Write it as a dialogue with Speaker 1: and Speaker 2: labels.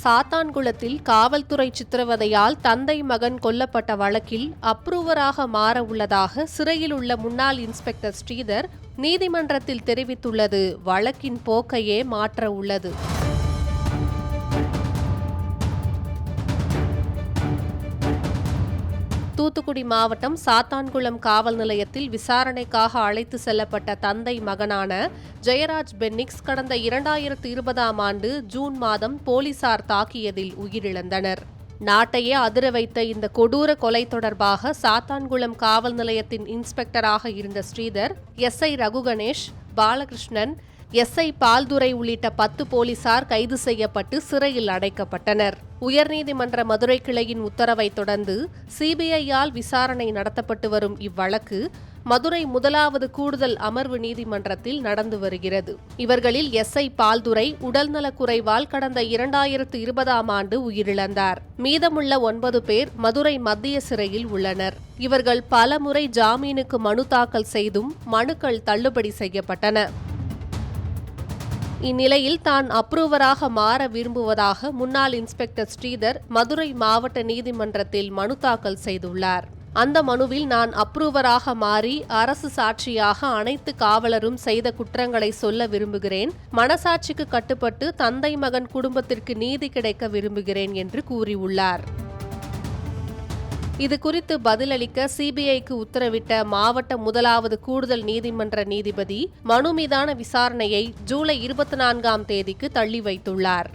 Speaker 1: சாத்தான்குளத்தில் காவல்துறை சித்திரவதையால் தந்தை மகன் கொல்லப்பட்ட வழக்கில் அப்ரூவராக மாற உள்ளதாக சிறையில் உள்ள முன்னாள் இன்ஸ்பெக்டர் ஸ்ரீதர் நீதிமன்றத்தில் தெரிவித்துள்ளது. வழக்கின் போக்கையே மாற்ற உள்ளது. தூத்துக்குடி மாவட்டம் சாத்தான்குளம் காவல் நிலையத்தில் விசாரணைக்காக அழைத்து செல்லப்பட்ட தந்தை மகனான ஜெயராஜ் பென்னிக்ஸ் கடந்த இரண்டாயிரத்து இருபதாம் ஆண்டு ஜூன் மாதம் போலீசார் தாக்கியதில் உயிரிழந்தனர். நாட்டையே அதிர வைத்த இந்த கொடூர கொலை தொடர்பாக சாத்தான்குளம் காவல் நிலையத்தின் இன்ஸ்பெக்டராக இருந்த Sridhar S I Raghuganesh Balakrishnan SI Paldurai உள்ளிட்ட பத்து போலீசார் கைது செய்யப்பட்டு சிறையில் அடைக்கப்பட்டனர். உயர்நீதிமன்ற மதுரை கிளையின் உத்தரவை தொடர்ந்து சிபிஐயால் விசாரணை நடத்தப்பட்டு வரும் இவ்வழக்கு மதுரை முதலாவது கூடுதல் அமர்வு நீதிமன்றத்தில் நடந்து வருகிறது. இவர்களில் எஸ்ஐ பால்துரை உடல்நலக் குறைவால் கடந்த இரண்டாயிரத்து இருபதாம் ஆண்டு உயிரிழந்தார். மீதமுள்ள ஒன்பது பேர் மதுரை மத்திய சிறையில் உள்ளனர். இவர்கள் பல முறை ஜாமீனுக்கு மனு தாக்கல் செய்தும் மனுக்கள் தள்ளுபடி செய்யப்பட்டன. இந்நிலையில் தான் அப்ரூவராக மாற விரும்புவதாக முன்னாள் இன்ஸ்பெக்டர் ஸ்ரீதர் மதுரை மாவட்ட நீதிமன்றத்தில் மனு தாக்கல் செய்துள்ளார். அந்த மனுவில் நான் அப்ரூவராக மாறி அரசு சாட்சியாக அனைத்து காவலரும் செய்த குற்றங்களை சொல்ல விரும்புகிறேன். மனசாட்சிக்கு கட்டுப்பட்டு தந்தை மகன் குடும்பத்திற்கு நீதி கிடைக்க விரும்புகிறேன் என்று கூறியுள்ளார். இது குறித்து பதிலளிக்க சிபிஐக்கு உத்தரவிட்ட மாவட்ட முதலாவது கூடுதல் நீதிமன்ற நீதிபதி மனு மீதான விசாரணையை ஜூலை இருபத்தி நான்காம் தேதிக்கு தள்ளி வைத்துள்ளார்.